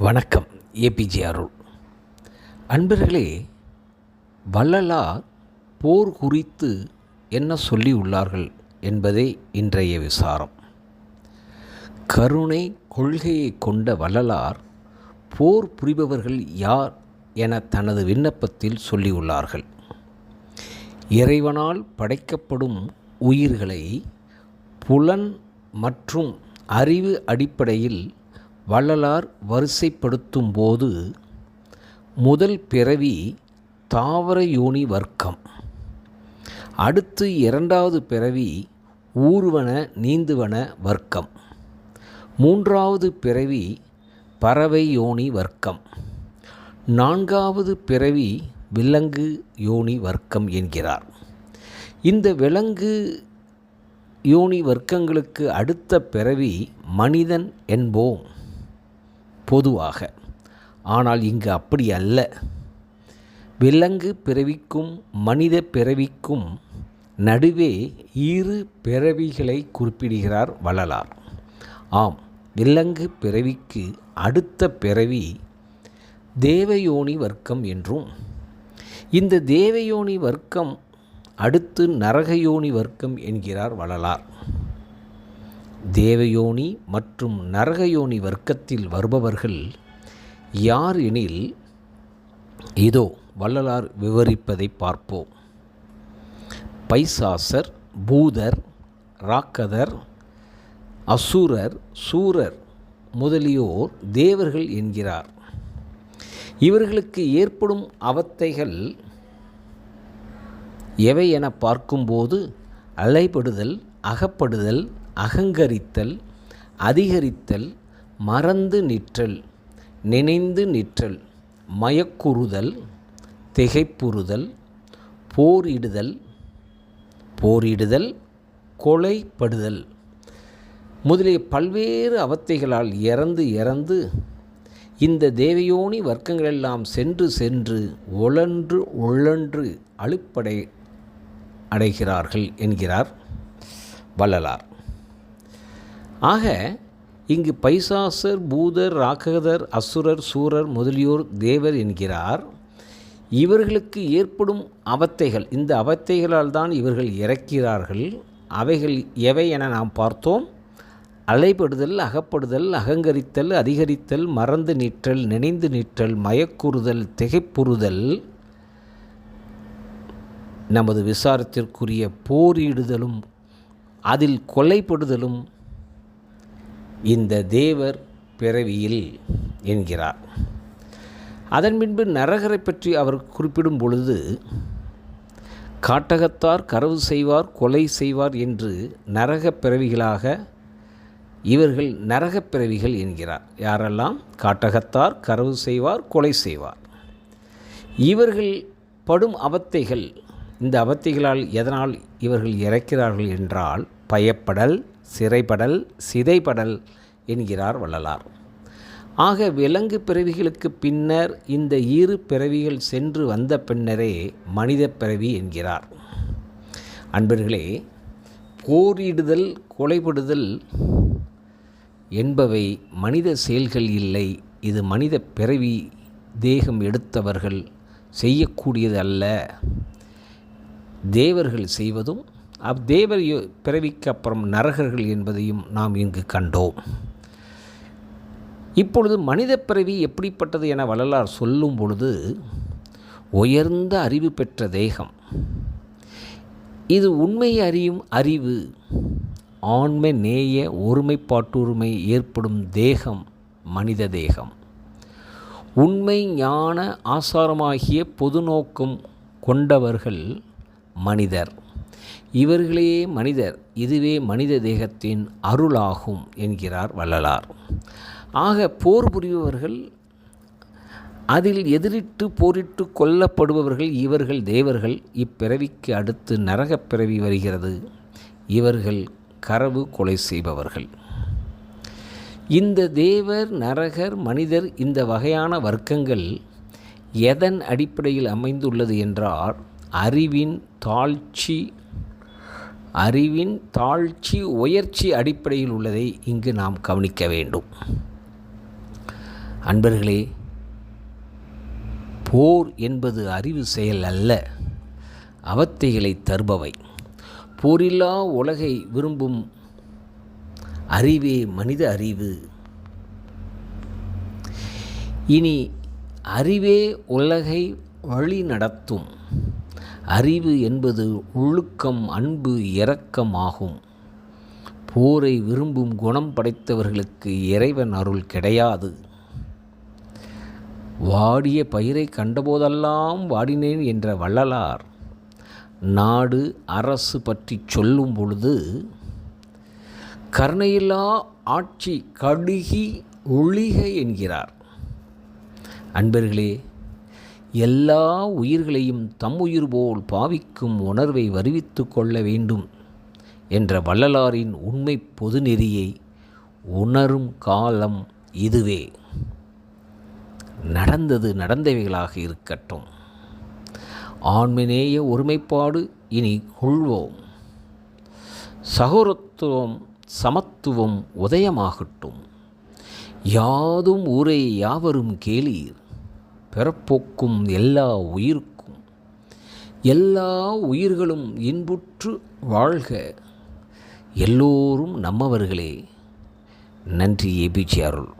வணக்கம் ஏபிஜே அருள். அன்பர்களே வள்ளலார் போர் குறித்து என்ன சொல்லி உள்ளார்கள் என்பதே இன்றைய விசாரம். கருணை கொள்கையை கொண்ட வள்ளலார் போர் புரிபவர்கள் யார் என தனது விண்ணப்பத்தில் சொல்லியுள்ளார்கள் இறைவனால் படைக்கப்படும் உயிர்களை புலன் மற்றும் அறிவு அடிப்படையில் வள்ளலார் வரிசைப்படுத்தும் போது முதல் பிறவி தாவர யோனி வர்க்கம். அடுத்து இரண்டாவது பிறவி ஊர்வன நீந்துவன வர்க்கம். மூன்றாவது பிறவி பறவை யோனி வர்க்கம். நான்காவது பிறவி விலங்கு யோனி வர்க்கம் என்கிறார். இந்த விலங்கு யோனி வர்க்கங்களுக்கு அடுத்த பிறவி மனிதன் என்போம். பொதுவாக. ஆனால் இங்கு அப்படி அல்ல. விலங்கு பிறவிக்கும் மனித பிறவிக்கும் நடுவே இரு பிறவிகளை குறிப்பிடுகிறார் வள்ளலார். ஆம் விலங்கு பிறவிக்கு அடுத்த பிறவி தேவயோனி வர்க்கம் என்றும் இந்த தேவயோனி வர்க்கம் அடுத்து நரகயோனி வர்க்கம் என்கிறார் வள்ளலார். தேவயோனி மற்றும் நரகயோனி வர்க்கத்தில் வருபவர்கள் யார் எனில் இதோ வள்ளலார் விவரிப்பதை பார்ப்போம். பைசாசர் பூதர் ராக்கதர் அசுரர் சூரர் முதலியோர் தேவர்கள் என்கிறார். இவர்களுக்கு ஏற்படும் அவத்தைகள் எவை என பார்க்கும்போது அலைபடுதல் அகப்படுதல் அகங்கரித்தல் அதிகரித்தல் மறந்து நிற்றல் நினைந்து நிற்றல் மயக்குறுதல் திகைப்புறுதல் போரிடுதல் போரிடுதல் கொலைப்படுதல். முதலிய பல்வேறு அவத்தைகளால் இறந்து இறந்து இந்த தேவயோனி வர்க்கங்களெல்லாம் சென்று சென்று உழன்று உழன்று அழுப்படை அடைகிறார்கள் என்கிறார் வள்ளலார். ஆக இங்கு பைசாசர் பூதர் ராகதர் அசுரர் சூரர் முதலியோர் தேவர் என்கிறார். இவர்களுக்கு ஏற்படும் அவத்தைகள் இந்த அவத்தைகளால் தான் இவர்கள் இறக்கிறார்கள். அவைகள் எவை என நாம் பார்த்தோம். அலைப்படுதல் அகப்படுதல் அகங்கரித்தல் அதிகரித்தல் மறந்து நிற்றல் நினைந்து நிற்றல் மயக்குறுதல் திகைப்புறுதல் நமது விசாரத்திற்குரிய போரிடுதலும் அதில் கொலைப்படுதலும் இந்த தேவர் பிறவியில் என்கிறார். அதன் பின்பு நரகரை பற்றி அவர் குறிப்பிடும் பொழுது காட்டகத்தார் கரவு செய்வார் கொலை செய்வார் என்று நரகப் பிறவிகளாக இவர்கள் நரகப் பிறவிகள் என்கிறார். யாரெல்லாம்? காட்டகத்தார் கரவு செய்வார் கொலை செய்வார். இவர்கள் படும் அவத்தைகள் இந்த அவத்தைகளால் எதனால் இவர்கள் இறக்கிறார்கள் என்றால் பயப்படல் சிறைப்படல் சிதைப்படல் என்கிறார் வள்ளலார். ஆக விலங்கு பிறவிகளுக்கு பின்னர் இந்த இரு பிறவிகள் சென்று வந்த பின்னரே மனித பிறவி என்கிறார். அன்பர்களே போரிடுதல் கொலைபடுதல் என்பவை மனித செயல்கள் இல்லை. இது மனித பிறவி தேகம் எடுத்தவர்கள் செய்யக்கூடியது அல்ல தேவர்கள் செய்வதும் தேவர் பிறவிக்கு அப்புறம் நரகர்கள் என்பதையும் நாம் இங்கு கண்டோம். இப்பொழுது மனித பிறவி எப்படிப்பட்டது என வள்ளலார் சொல்லும் பொழுது உயர்ந்த அறிவு பெற்ற தேகம். இது உண்மை அறியும் அறிவு ஆண்மை நேய ஒருமைப்பாட்டுரிமை ஏற்படும் தேகம் மனித தேகம். உண்மை ஞான ஆசாரமாகிய பொது நோக்கம் கொண்டவர்கள் மனிதர். இவர்களே மனிதர் இதுவே மனித தேகத்தின் அருளாகும் என்கிறார் வள்ளலார். ஆக போர் புரிபவர்கள் அதில் எதிரிட்டு போரிட்டு கொல்லப்படுபவர்கள் இவர்கள் தேவர்கள். இப்பிறவிக்கு அடுத்து நரகப் பிறவி வருகிறது. இவர்கள் கரவு கொலை செய்பவர்கள். இந்த தேவர் நரகர் மனிதர் இந்த வகையான வர்க்கங்கள் எதன் அடிப்படையில் அமைந்துள்ளது என்றால் அறிவின் தாழ்ச்சி அறிவின் தாழ்ச்சி உயர்ச்சி அடிப்படையில் உள்ளதை இங்கு நாம் கவனிக்க வேண்டும். அன்பர்களே போர் என்பது அறிவு செயல் அல்ல அவத்தைகளை தருபவை. போரில்லா உலகை விரும்பும் அறிவே மனித அறிவு. இனி அறிவே உலகை வழி நடத்தும். அறிவு என்பது ஒழுக்கம் அன்பு இரக்கம் ஆகும். போரை விரும்பும் குணம் படைத்தவர்களுக்கு இறைவன் அருள் கிடையாது. வாடிய பயிரை கண்டபோதெல்லாம் வாடினேன் என்ற வள்ளலார் நாடு அரசு பற்றி சொல்லும் பொழுது கருணையில்லா ஆட்சி கடுகி ஒளிக என்கிறார். அன்பர்களே எல்லா உயிர்களையும் தம் உயிர் போல் பாவிக்கும் உணர்வை வருவித்து கொள்ள வேண்டும் என்ற வள்ளலாரின் உண்மை பொதுநெறியை உணரும் காலம் இதுவே. நடந்தது நடந்தவைகளாக இருக்கட்டும். ஆண்மநேய ஒருமைப்பாடு இனி கொள்வோம். சகோரத்துவம் சமத்துவம் உதயமாகட்டும். யாதும் ஊரே யாவரும் கேளீர். பிறப்போக்கும் எல்லா உயிருக்கும். எல்லா உயிர்களும் இன்புற்று வாழ்க. எல்லோரும் நம்மவர்களே. நன்றி ஏபிஜி அருள்.